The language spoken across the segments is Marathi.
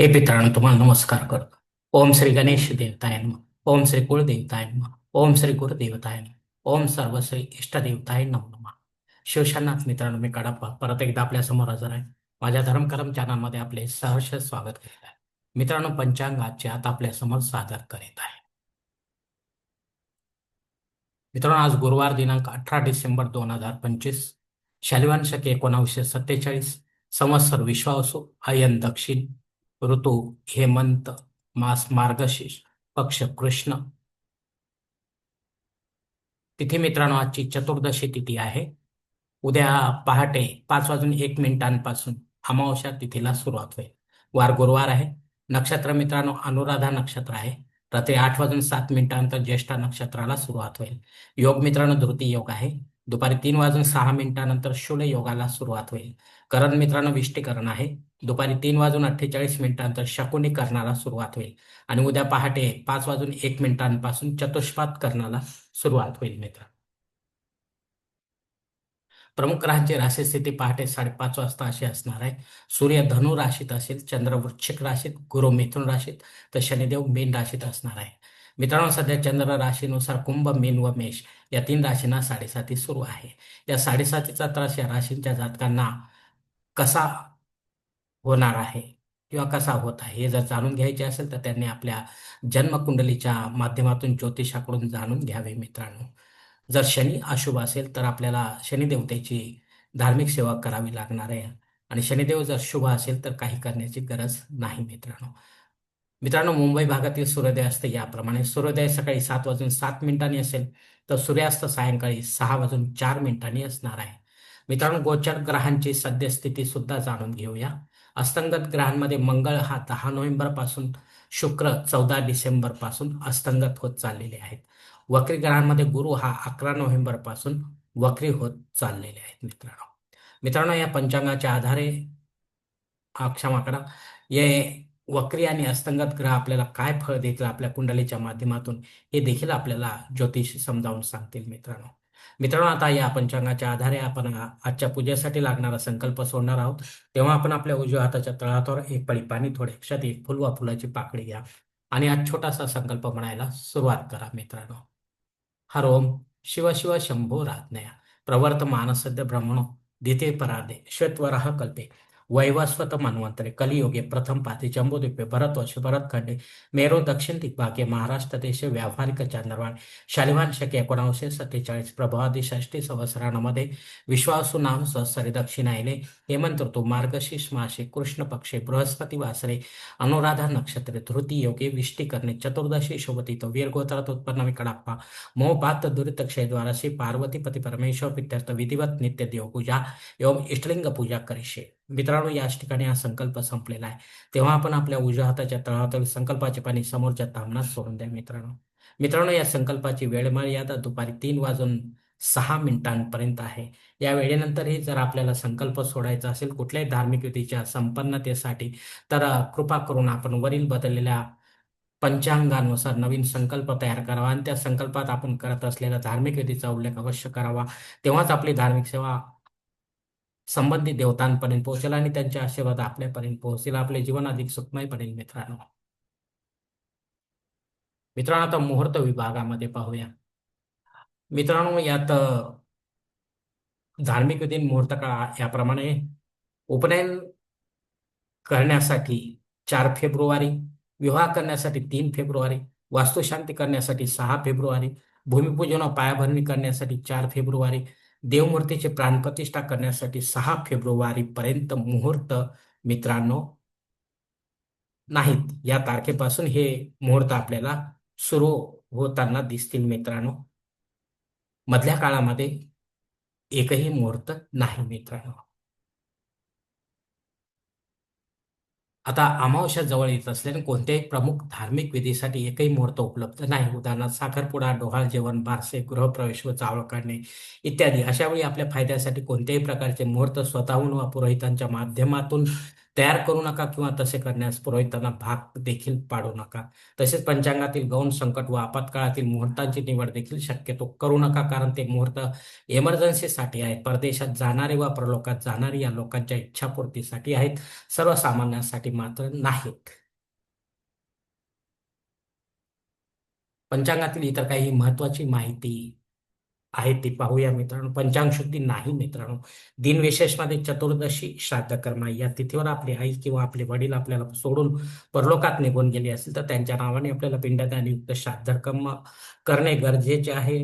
हे मित्रांनो तुम्हाला नमस्कार करतो. ओम श्री गणेश देवताय नम. ओम श्री कुळदेवताय नम. ओम श्री गुरुदेवताय नम. ओम सर्वश्री इष्टदेवताय नम नम. शिवशनाथ मित्रांनो मी कडप्पा परत एकदा आपल्यासमोर हजर आहे. माझ्या धर्मकरम चॅनलमध्ये आपले सहर्ष स्वागत करीत आहे. मित्रांनो पंचांगाचे आता आपल्यासमोर सादर करीत आहे. मित्रांनो आज गुरुवार दिनांक अठरा डिसेंबर दोन हजार पंचवीस शालिवान शके एकोणावीसशे सत्तेचाळीस संवत्सर विश्वासू आयन दक्षिण ऋतू हेमंत मास मार्गशीर्ष पक्ष कृष्ण. तिथे मित्रांनो आजची चतुर्दशी तिथी आहे. उद्या पहाटे पाच वाजून एक मिनिटांपासून अमावस्या तिथीला सुरुवात होईल. वार गुरुवार आहे. नक्षत्र मित्रांनो अनुराधा नक्षत्र आहे. रात्री आठ वाजून सात मिनिटांनंतर ज्येष्ठा नक्षत्राला सुरुवात होईल. योग मित्रांनो धृती योग आहे. दुपारी तीन वाजून सहा मिनिटानंतर शूल योगाला सुरुवात होईल. करण मित्रांनो विष्टीकरण आहे. दुपारी तीन वाजून अठ्ठेचाळीस मिनिटांनंतर शकुनी करणाला सुरुवात होईल. आणि उद्या पहाटे पाच वाजून एक मिनिटांपासून चतुष्पात करणाला सुरुवात होईल मित्र. प्रमुख ग्रहांची राशी स्थिती पहाटे साडेपाच वाजता अशी असणार आहे. सूर्य धनु राशीत असेल चंद्र वृश्चिक राशीत गुरु मिथुन राशीत तर शनिदेव मीन राशीत असणार आहे. मित्रांनो सध्या चंद्र राशीनुसार कुंभ मीन व मेष या तीन राशींना साडेसाती सुरू आहे. या साडेसातीचा त्रास या राशींच्या जातकांना कसा होणार आहे किंवा कसा होत आहे हे जर जाणून घ्यायचे असेल तर त्यांनी आपल्या जन्मकुंडलीच्या माध्यमातून ज्योतिषाकडून जाणून घ्यावे मित्रांनो. जर शनी अशुभ असेल तर आपल्याला शनिदेवतेची धार्मिक सेवा करावी लागणार आहे. आणि शनिदेव जर शुभ असेल तर काही करण्याची गरज नाही मित्रांनो. मित्रांनो मुंबई भागातील सूर्योदय असते याप्रमाणे. सूर्योदय सकाळी सात वाजून सात मिनिटांनी असेल तर सूर्यास्त सायंकाळी सहा वाजून चार मिनिटांनी असणार आहे. मित्रांनो गोचर ग्रहांची सद्यस्थिती सुद्धा जाणून घेऊया. अस्तंगत ग्रहांमध्ये मंगळ हा दहा नोव्हेंबरपासून शुक्र चौदा डिसेंबरपासून अस्तंगत होत चाललेले आहेत. वक्री ग्रहांमध्ये गुरु हा अकरा नोव्हेंबरपासून वक्री होत चाललेले आहेत मित्रांनो. मित्रांनो या पंचांगाच्या आधारे हा क्षमा करा. ये वक्री आणि अस्तंगत ग्रह आपल्याला काय फळ देतील आपल्या कुंडलीच्या माध्यमातून हे देखील आपल्याला ज्योतिष समजावून सांगतील मित्रांनो. मित्रांनो आता या पंचांगाच्या आधारे आपण आजच्या पूजेसाठी लागणारा संकल्प सोडणार आहोत. तेव्हा आपण आपल्या उजव्या हाताच्या तळातवर एक पळी पाणी थोडे अक्षात एक फुल वा फुलाची पाकळी घ्या आणि आज छोटासा संकल्प म्हणायला सुरुवात करा मित्रांनो. हर ओम शिव शिव शंभो राज्ञया प्रवर्तमान सद्य ब्रह्मणो दिते परादे श्वेतवराह कल्पे. वैवस्वत मन्वंतरे कलियुगे प्रथम पाती जम्बूद्वीपे भरतवर्ष भरतखंडे मेरो दक्षिण दिग्भागे महाराष्ट्र देश व्यावहारिक चांद्रवाण शालिवान शके एकोणावीसशे सत्तेचाळीस प्रभावादी षष्टी संवत्सरांमध्ये विश्वासू नाम सहसरी दक्षिणायने हेमंत ऋतू मार्गशीर्ष मासे कृष्ण पक्षे बृहस्पती वासरे अनुराधा नक्षत्रे धृती योगे विष्टी करणे चतुर्दशी तो वीरगोत्रात उत्पन्न विकडाप्पा मोहपात दुरित क्षयद्वारा श्री पार्वतीपती परमेश्वर प्रित्यर्थ विधिवत नित्य देवपूजा एवं इष्टलिंग पूजा करीशे मित्रांनो याच ठिकाणी हा संकल्प संपलेला आहे. तेव्हा आपण आपल्या उजव्या हाताच्या तळातील संकल्पाचे पाणी समोरच्या तामनात सोडून द्या मित्रांनो. मित्रांनो या संकल्पाची वेळ मर्यादा दुपारी तीन वाजून सहा मिनिटांपर्यंत आहे. या वेळेनंतरही जर आपल्याला संकल्प सोडायचा असेल कुठल्याही धार्मिक विधीच्या संपन्नतेसाठी तर कृपा करून आपण वरील बदललेल्या पंचांगानुसार नवीन संकल्प तयार करावा आणि त्या संकल्पात आपण करत असलेल्या धार्मिक विधीचा उल्लेख अवश्य करावा. तेव्हाच आपली धार्मिक सेवा संबंधित देवतांपर्यंत पोहोचेल आणि त्यांचे आशीर्वाद आपल्यापर्यंत पोहोचेल आपले जीवन अधिक सुखमय पडेल मित्रांनो. मित्रांनो आता मुहूर्त विभागामध्ये पाहूया. मित्रांनो यात धार्मिक दिन मुहूर्त काळ याप्रमाणे उपनयन करण्यासाठी चार फेब्रुवारी विवाह करण्यासाठी तीन फेब्रुवारी वास्तुशांती करण्यासाठी सहा फेब्रुवारी भूमिपूजन पायाभरणी करण्यासाठी चार फेब्रुवारी देवमूर्तीची प्राणप्रतिष्ठा करण्यासाठी सहा फेब्रुवारी पर्यंत मुहूर्त मित्रांनो नाहीत. या तारखेपासून हे मुहूर्त आपल्याला सुरू होताना दिसतील मित्रांनो. मधल्या काळामध्ये एकही मुहूर्त नाही मित्रांनो. आता अमावस्या जवळ येत असल्याने कोणत्याही प्रमुख धार्मिक विधीसाठी एकही मुहूर्त उपलब्ध नाही. उदाहरणार्थ साखरपुडा डोहाळ जेवण बारसे गृहप्रवेश व चावळ काढणे इत्यादी. अशा वेळी आपल्या फायद्यासाठी कोणत्याही प्रकारचे मुहूर्त स्वतःहून वा पुरोहितांच्या माध्यमातून तयार करू नका किंवा तसे करण्यास पुरोहितांना भाग देखील पाडू नका. तसेच पंचांगातील गौण संकट व आपत्काळातील मुहूर्तांची निवड देखील शक्यतो करू नका कारण ते मुहूर्त इमर्जन्सीसाठी आहेत. परदेशात जाणारे व प्रलोकात जाणारे या लोकांच्या इच्छापूर्तीसाठी आहेत. सर्वसामान्यांसाठी मात्र नाहीत. पंचांगातील इतर काही महत्वाची माहिती आहे ती पाहूया मित्रांनो. पंचांग शुद्धी नाही मित्रांनो. दिनविशेषमध्ये चतुर्दशी श्राद्ध कर्म या तिथीवर आपली आई किंवा आपले वडील आपल्याला सोडून परलोकात निघून गेले असेल तर त्यांच्या नावाने आपल्याला पिंडदान युक्त श्राद्ध कर्म करणे गरजेचे आहे.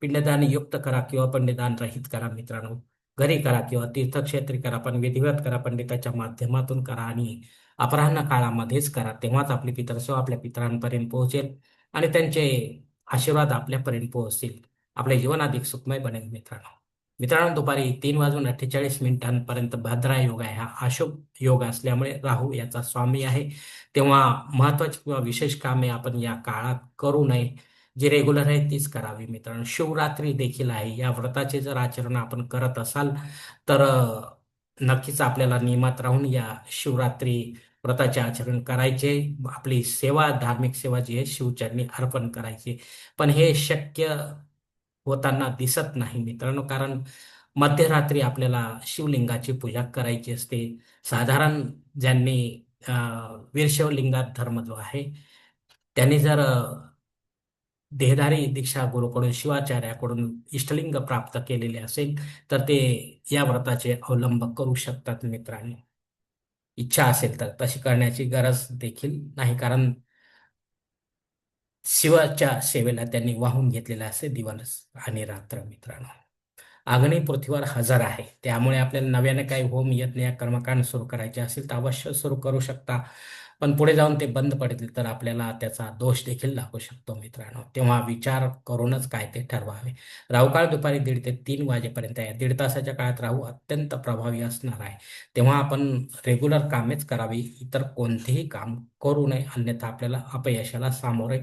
पिंडदान युक्त करा किंवा पिंडदान रहित करा मित्रांनो. घरी करा किंवा तीर्थक्षेत्री करा पण विधिवत करा पंडिताच्या माध्यमातून करा आणि अपराह्न काळामध्येच करा. तेव्हाच आपली पितरसेवा आपल्या पितरांपर्यंत पोहोचेल आणि त्यांचे आशीर्वाद आपल्यापर्यंत पोहोचतील. आपले जीवन अधिक सुखमय बनेल मित्रांनो. मित्रांनो दुपारी तीन वाजून अठ्ठेचाळीस मिनिटांपर्यंत भद्रा योग आहे. हा अशुभ योग असल्यामुळे राहू याचा स्वामी आहे. तेव्हा महत्वाची किंवा विशेष कामे आपण या काळात करू नये. जी रेग्युलर आहे तीच करावी मित्रांनो. शिवरात्री देखील आहे. या व्रताचे जर आचरण आपण करत असाल तर नक्कीच आपल्याला नियमात राहून या शिवरात्री व्रताचे आचरण करायचे. आपली सेवा धार्मिक सेवा जी आहे शिवचरणी अर्पण करायची. पण हे शक्य होताना दिसत नाही मित्रांनो. कारण मध्यरात्री आपल्याला शिवलिंगाची पूजा करायची असते. साधारण ज्यांनी वीरशिवलिंगात धर्म जो आहे त्यांनी जर देहधारी दीक्षा गुरुकडून शिवाचार्याकडून इष्टलिंग प्राप्त केलेले असेल तर ते या व्रताचे अवलंब करू शकतात मित्रांनो. इच्छा असेल तर तशी करण्याची गरज देखील नाही. कारण शिवाच्या सेवेला त्यांनी वाहून घेतलेला असे दिवस आणि रात्र मित्रांनो. आग्नेय पृथ्वीवर हजर आहे. त्यामुळे आपल्याला नव्याने काही होम यज्ञ या कर्मकांड सुरू करायचे असेल तर अवश्य सुरू करू शकता. पण पुढे जाऊन ते बंद पडतील तर आपल्याला त्याचा दोष देखील लागू शकतो मित्रांनो. तेव्हा विचार करूनच काय ते ठरवावे. राहुकाळ दुपारी दीड ते तीन वाजेपर्यंत आहे दीड तासाच्या काळात राहू अत्यंत प्रभावी असणार आहे. तेव्हा आपण रेग्युलर कामेच करावी. इतर कोणतेही काम करू नये. अन्यथा आपल्याला अपयशाला सामोरे